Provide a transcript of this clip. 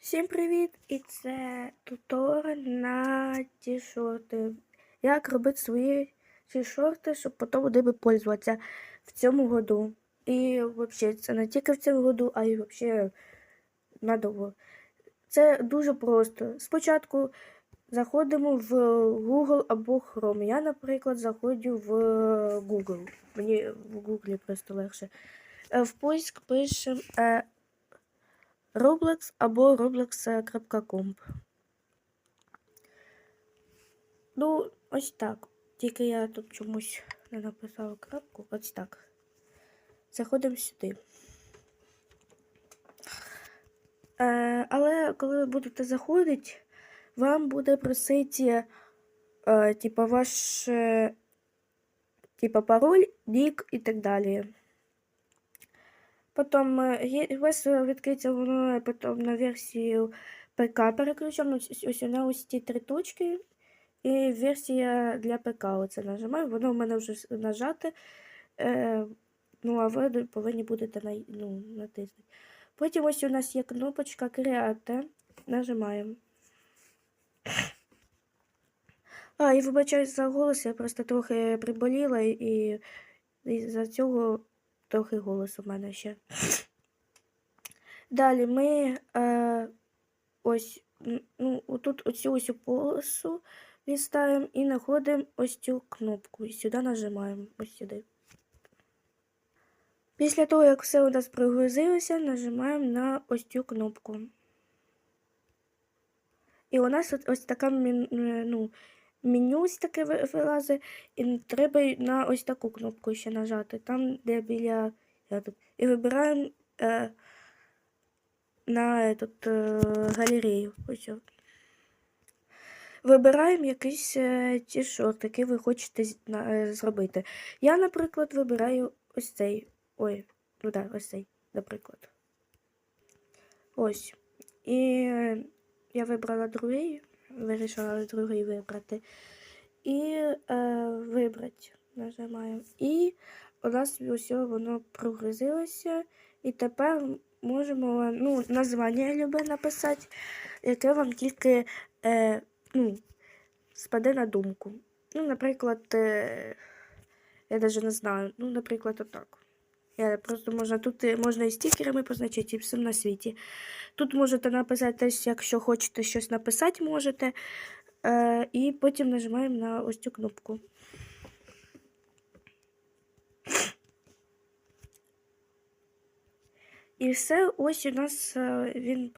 Всім привіт! І це туторіал на ті-шорти. Як робити свої ті-шорти, щоб потім ними пользуватися в цьому году. І взагалі це не тільки в цьому году, а й взагалі надовго. Це дуже просто. Спочатку заходимо в Google або Chrome. Я, наприклад, заходжу в Google. Мені в Google просто легше. Е, В поиск пишемо е, Roblox або roblox.com. Ну, ось так. Тільки я тут чомусь не написала крапку. Ось так. Заходимо сюди. Е, але коли ви будете заходити, вам буде просити е, типа ваш е, типа пароль, нік і так далі. У вас е, відкриється воно потім на версію ПК переключено. Ось на ось ті три точки. І версія для ПК. Оце нажимаю. Воно в мене вже нажате. Е, ну, а ви повинні будете на, ну, натиснути. Потім ось у нас є кнопочка Create. Нажимаємо. А, і вибачаюсь за голос, я просто трохи приболіла і, і за цього трохи голос у мене ще. Далі ми е, ось ну, отут оцю ось полосу відставимо і знаходимо ось цю кнопку. І сюди нажимаємо. Ось сюди. Після того, як все у нас прогрузилося, нажимаємо на ось цю кнопку. І у нас ось така е, ну, меню ось таке ви- вилазить, і треба на ось таку кнопку ще нажати, там, де біля. тут. І вибираємо е, на этот, е, галерею. Ось. Вибираємо якийсь е, ті-шорт, який ви хочете е, зробити. Я, наприклад, вибираю ось цей. Ой, ну так, ось цей, наприклад. Ось. І е, я вибрала другий, вирішила другий вибрати. І е, вибрати нажимаємо. І у нас ось воно прогрузилося. І тепер можемо ну, названня любе написати, яке вам тільки е, ну, спаде на думку. Ну, наприклад, е, я навіть не знаю. Ну, наприклад, отак. Я просто можна тут е, можна і стікерами позначити, і всім на світі. Тут можете написати якщо хочете щось написати, можете. Е, і потім нажимаємо на ось цю кнопку. І все, ось у нас е, він